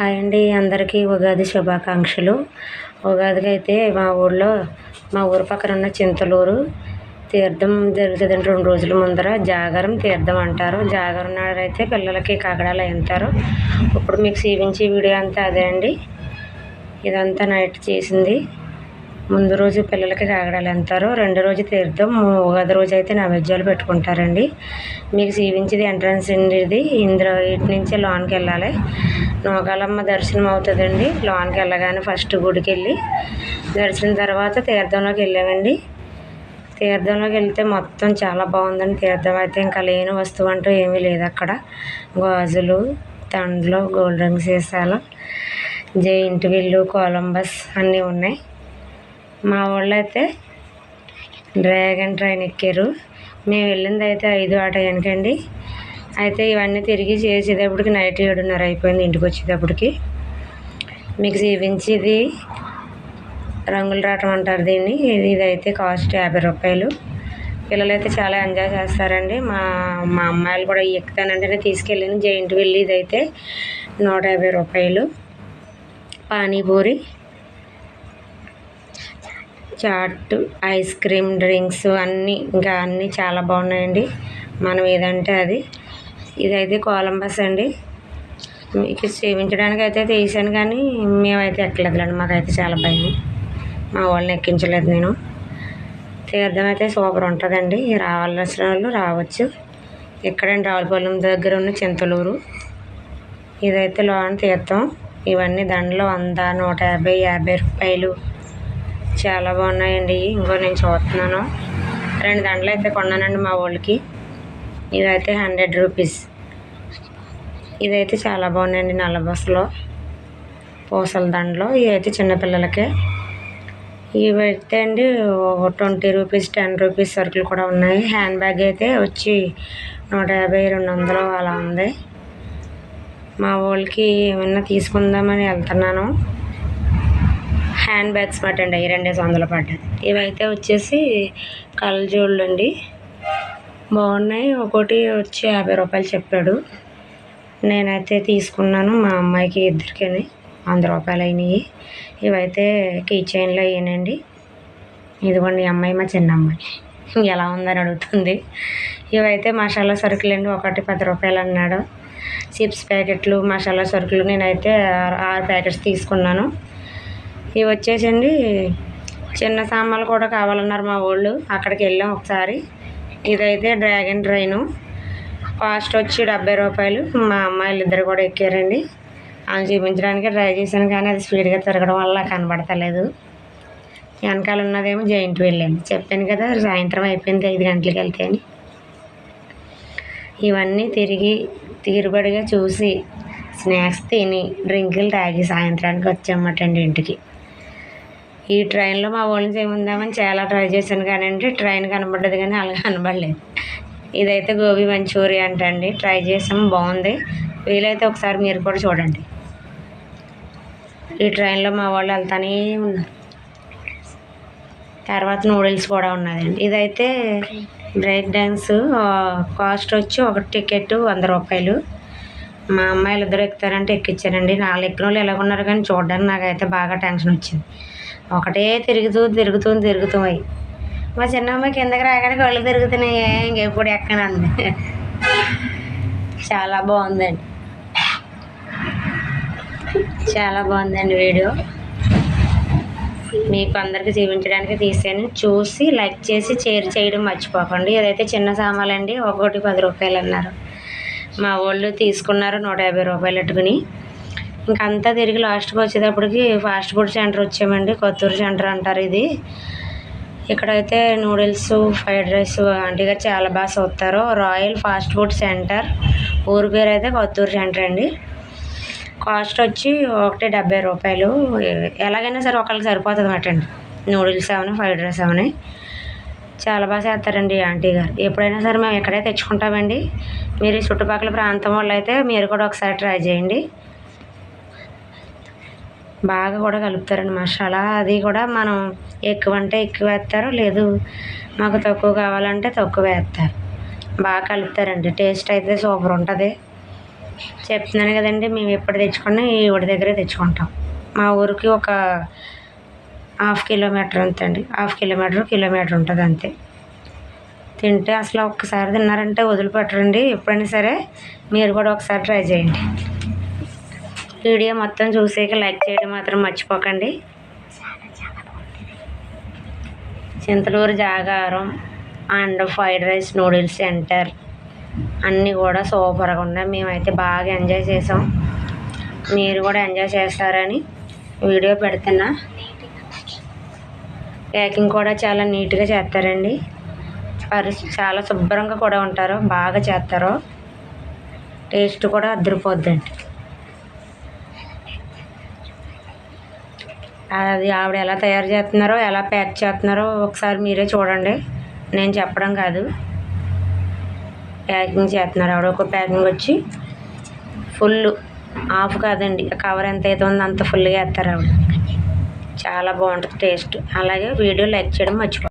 Hi అండి అందరికీ ఉగాది శుభాకాంక్షలు. ఉగాదికి అయితే మా ఊళ్ళో మా ఊరు పక్కన ఉన్న చింతలూరు తీర్థం జరుగుతుందండి. రెండు రోజుల ముందర జాగరం తీర్థం అంటారు. జాగరం నాడు అయితే పిల్లలకి కాకడాలు వేస్తారు ఇప్పుడు మీకు చూపించే వీడియో అంతా అదే అండి. ఇదంతా నైట్ చేసింది. ముందు రోజు పిల్లలకి కాగడాలు ఎంతారు రెండో రోజు తీర్థం ఉగాది రోజు అయితే నైవేద్యాలు పెట్టుకుంటారండి. మీకు చూపించేది ఎంట్రన్స్ అండి ఇది ఇందులో ఇటు నుంచి లోనికి వెళ్ళాలి. నోకాలమ్మ దర్శనం అవుతుందండి. లోనికి వెళ్ళగానే ఫస్ట్ గుడికి వెళ్ళి దర్శనం తర్వాత తీర్థంలోకి వెళ్ళామండి. తీర్థంలోకి వెళ్తే మొత్తం చాలా బాగుందండి తీర్థం. అయితే ఇంకా లేని వస్తువు అంటూ ఏమీ లేదు అక్కడ. గాజులు తండ్లు గోల్డ్ రంగ్ సీసాలు జైంట్ విల్లు కొలంబస్ అన్నీ ఉన్నాయి. మా ఊళ్ళో అయితే డ్రాగన్ ట్రైన్ ఎక్కారు. మేము వెళ్ళింది అయితే ఐదు ఆ టైంకండి అయితే ఇవన్నీ తిరిగి చేసేటప్పటికి నైట్ ఏడున్నర అయిపోయింది ఇంటికి వచ్చేటప్పటికి. మీకు చూపించేది రంగులు రావటం అంటారు దీన్ని. ఇది ఇదైతే కాస్ట్ యాభై రూపాయలు. పిల్లలు అయితే చాలా ఎంజాయ్ చేస్తారండి. మా మా అమ్మాయిలు కూడా ఎక్కుతానంటే తీసుకెళ్ళిన జైంట్ వెళ్ళి ఇదైతే నూట యాభై రూపాయలు. Panipuri. Chaat ice cream drinks అన్నీ ఇంకా అన్నీ చాలా బాగున్నాయండి. మనం ఏదంటే అది. ఇదైతే కొలంబస్ అండి. మీకు సేవించడానికి అయితే తీసాను కానీ మేమైతే ఎక్కలేదులేండి. మాకైతే చాలా భయం. మా వాళ్ళని ఎక్కించలేదు నేను. తీర్థం అయితే సూపర్ ఉంటుందండి. రావాల్సిన వాళ్ళు రావచ్చు. ఇక్కడండి రావులపాలెం దగ్గర ఉన్న చింతలూరు? ఇదైతే లోన తీర్థం. ఇవన్నీ దండలు వంద నూట యాభై యాభై రూపాయలు. చాలా బాగున్నాయండి. ఇంకో నేను చూస్తున్నాను. రెండు దండలు అయితే కొన్నానండి మా వాళ్ళకి. ఇదైతే హండ్రెడ్ రూపీస్. ఇదైతే చాలా బాగున్నాయండి నల్ల బస్సులో. పూసల దండలు. ఇవైతే చిన్నపిల్లలకే ఇవి అయితే అండి ట్వంటీ రూపీస్ టెన్ రూపీస్ సరుకులు కూడా ఉన్నాయి. హ్యాండ్ బ్యాగ్ అయితే వచ్చి నూట యాభై రెండు వందలు అలా ఉంది. మా వాళ్ళకి ఏమన్నా తీసుకుందామని వెళ్తున్నాను. హ్యాండ్ బ్యాగ్స్ పట్టండి అవి రెండేసి వందలు పడ్డది ఇవైతే వచ్చేసి కళ్ళజోళ్ళు అండి. బాగున్నాయి. ఒకటి వచ్చి యాభై రూపాయలు చెప్పాడు. నేనైతే తీసుకున్నాను మా అమ్మాయికి ఇద్దరికని. వంద రూపాయలు అయినాయి. ఇవైతే కీ చైన్లో అయ్యానండి ఇదిగోండి అమ్మాయి మా చిన్న అమ్మాయి. ఎలా ఉందని అడుగుతుంది. ఇవైతే మసాలా సరుకులు అండి. ఒకటి పది రూపాయలు అన్నాడు. చిప్స్ ప్యాకెట్లు మసాలా సరుకులు నేనైతే ఆరు ఆరు ప్యాకెట్స్ తీసుకున్నాను. ఇవి వచ్చేసండి చిన్న సామాన్లు కూడా కావాలన్నారు మా వాళ్ళు. అక్కడికి వెళ్ళాం ఒకసారి. ఇదైతే డ్రాగన్ ట్రైను కాస్ట్ వచ్చి డెబ్బై రూపాయలు. మా అమ్మాయిలు ఇద్దరు కూడా ఎక్కారండి. ఆమె చూపించడానికి ట్రై చేశాను కానీ అది స్పీడ్గా తిరగడం వల్ల కనబడతలేదు. వెనకాల ఉన్నదేమో జాయింట్ వెళ్ళాను. చెప్పాను కదా సాయంత్రం అయిపోయింది ఐదు గంటలకు వెళ్తే అని. ఇవన్నీ తిరిగి తీరుబడిగా చూసి స్నాక్స్ తిని డ్రింకులు తాగి సాయంత్రానికి వచ్చామటండి ఇంటికి. ఈ ట్రైన్లో మా వాళ్ళని చేయముందామని చాలా ట్రై చేశాను అండి ట్రైన్ కనబడ్డది కానీ అలా కనబడలేదు. ఇదైతే గోబీ మంచూరియా అంటండి ట్రై చేసాం బాగుంది వీలైతే ఒకసారి మీరు కూడా చూడండి. ఈ ట్రైన్లో మా వాళ్ళు వెళ్తానే ఉన్నారు. తర్వాత నూడిల్స్ కూడా ఉన్నదండి ఇదైతే బ్రేక్ డ్యాన్స్ కాస్ట్ వచ్చి ఒక టికెట్ వంద రూపాయలు. మా అమ్మాయిలు ఇద్దరు ఎక్కుతారంటే ఎక్కించారండి నాలుగు ఎక్కిన వాళ్ళు ఎలా ఉన్నారు కానీ చూడడానికి నాకైతే బాగా టెన్షన్ వచ్చింది. ఒకటే తిరుగుతూ తిరుగుతూ తిరుగుతూ అయ్యి మా చిన్నమ్మ కిందకి రాగానే కళ్ళు తిరుగుతున్నాయి. ఇంకెప్పుడు ఎక్కనంది? చాలా బాగుందండి. చాలా బాగుందండి వీడియో. మీకు అందరికీ చూపించడానికి తీసాను. చూసి లైక్ చేసి షేర్ చేయడం మర్చిపోకండి. ఏదైతే చిన్న సామాన్లు అండి ఒకటి పది రూపాయలు అన్నారు. మా వాళ్ళు తీసుకున్నారు నూట యాభై రూపాయలు పెట్టుకుని ఇంకంతా తిరిగి లాస్ట్కి వచ్చేటప్పటికి ఫాస్ట్ ఫుడ్ సెంటర్ వచ్చామండి. కొత్తూరు సెంటర్ అంటారు ఇది. ఇక్కడైతే నూడిల్స్ ఫ్రైడ్ రైస్ వంటిగా చాలా బాగా చూస్తారు రాయల్ ఫాస్ట్ ఫుడ్ సెంటర్ ఊరి పేరు అయితే కొత్తూరు సెంటర్ అండి. కాస్ట్ వచ్చి ఒకటి డెబ్బై రూపాయలు. ఎలాగైనా సరే ఒకళ్ళకి సరిపోతుంది అన్నమాట అండి. నూడిల్స్ అవని ఫ్రైడ్ రైస్ అవని చాలా బాగా చేస్తారండి ఆంటీ గారు. ఎప్పుడైనా సరే మేము ఇక్కడే తెచ్చుకుంటామండి. మీరు ఈ చుట్టుపక్కల ప్రాంతం వాళ్ళు అయితే మీరు కూడా ఒకసారి ట్రై చేయండి. బాగా కూడా కలుపుతారండి. మసాలా అది కూడా మనం ఎక్కువ అంటే ఎక్కువ వేస్తారు. లేదు మాకు తక్కువ కావాలంటే తక్కువ వేస్తారు. బాగా కలుపుతారండి. టేస్ట్ అయితే సూపర్ ఉంటుంది. చెప్తున్నాను కదండి మేము ఎప్పుడు తెచ్చుకున్నా ఈ ఊడి దగ్గరే తెచ్చుకుంటాం. మా ఊరికి ఒక హాఫ్ కిలోమీటర్ అంతండి హాఫ్ కిలోమీటర్ కిలోమీటర్ ఉంటుంది అంతే. తింటే అసలు ఒక్కసారి తిన్నారంటే వదిలిపెట్టరండి. ఎప్పుడైనా సరే మీరు కూడా ఒకసారి ట్రై చేయండి. వీడియో మొత్తం చూసాక లైక్ చేయడం మాత్రం మర్చిపోకండి. Chintaluru Jagaram and fried rice noodles centre అన్నీ కూడా సూపర్గా ఉన్నాయి. మేమైతే బాగా ఎంజాయ్ చేసాం. మీరు కూడా ఎంజాయ్ చేస్తారని వీడియో పెడుతున్నా. ప్యాకింగ్ కూడా చాలా నీట్గా చేస్తారండి. పరిస్థి చాలా శుభ్రంగా కూడా ఉంటారు. బాగా చేస్తారు. టేస్ట్ కూడా అద్దరిపోద్దండి. అది ఆవిడ ఎలా తయారు చేస్తున్నారో ఎలా ప్యాక్ చేస్తున్నారో ఒకసారి మీరే చూడండి. నేను చెప్పడం కాదు. ప్యాకింగ్ చేస్తున్నారు. ఆవిడ ఒక ప్యాకింగ్ వచ్చి ఫుల్ హాఫ్ కాదండి. కవర్ ఎంత అయితే ఉందో అంత ఫుల్గా వేస్తారు ఆవిడ. చాలా బాగుంటుంది టేస్ట్. అలాగే వీడియో లైక్ చేయడం మర్చిపో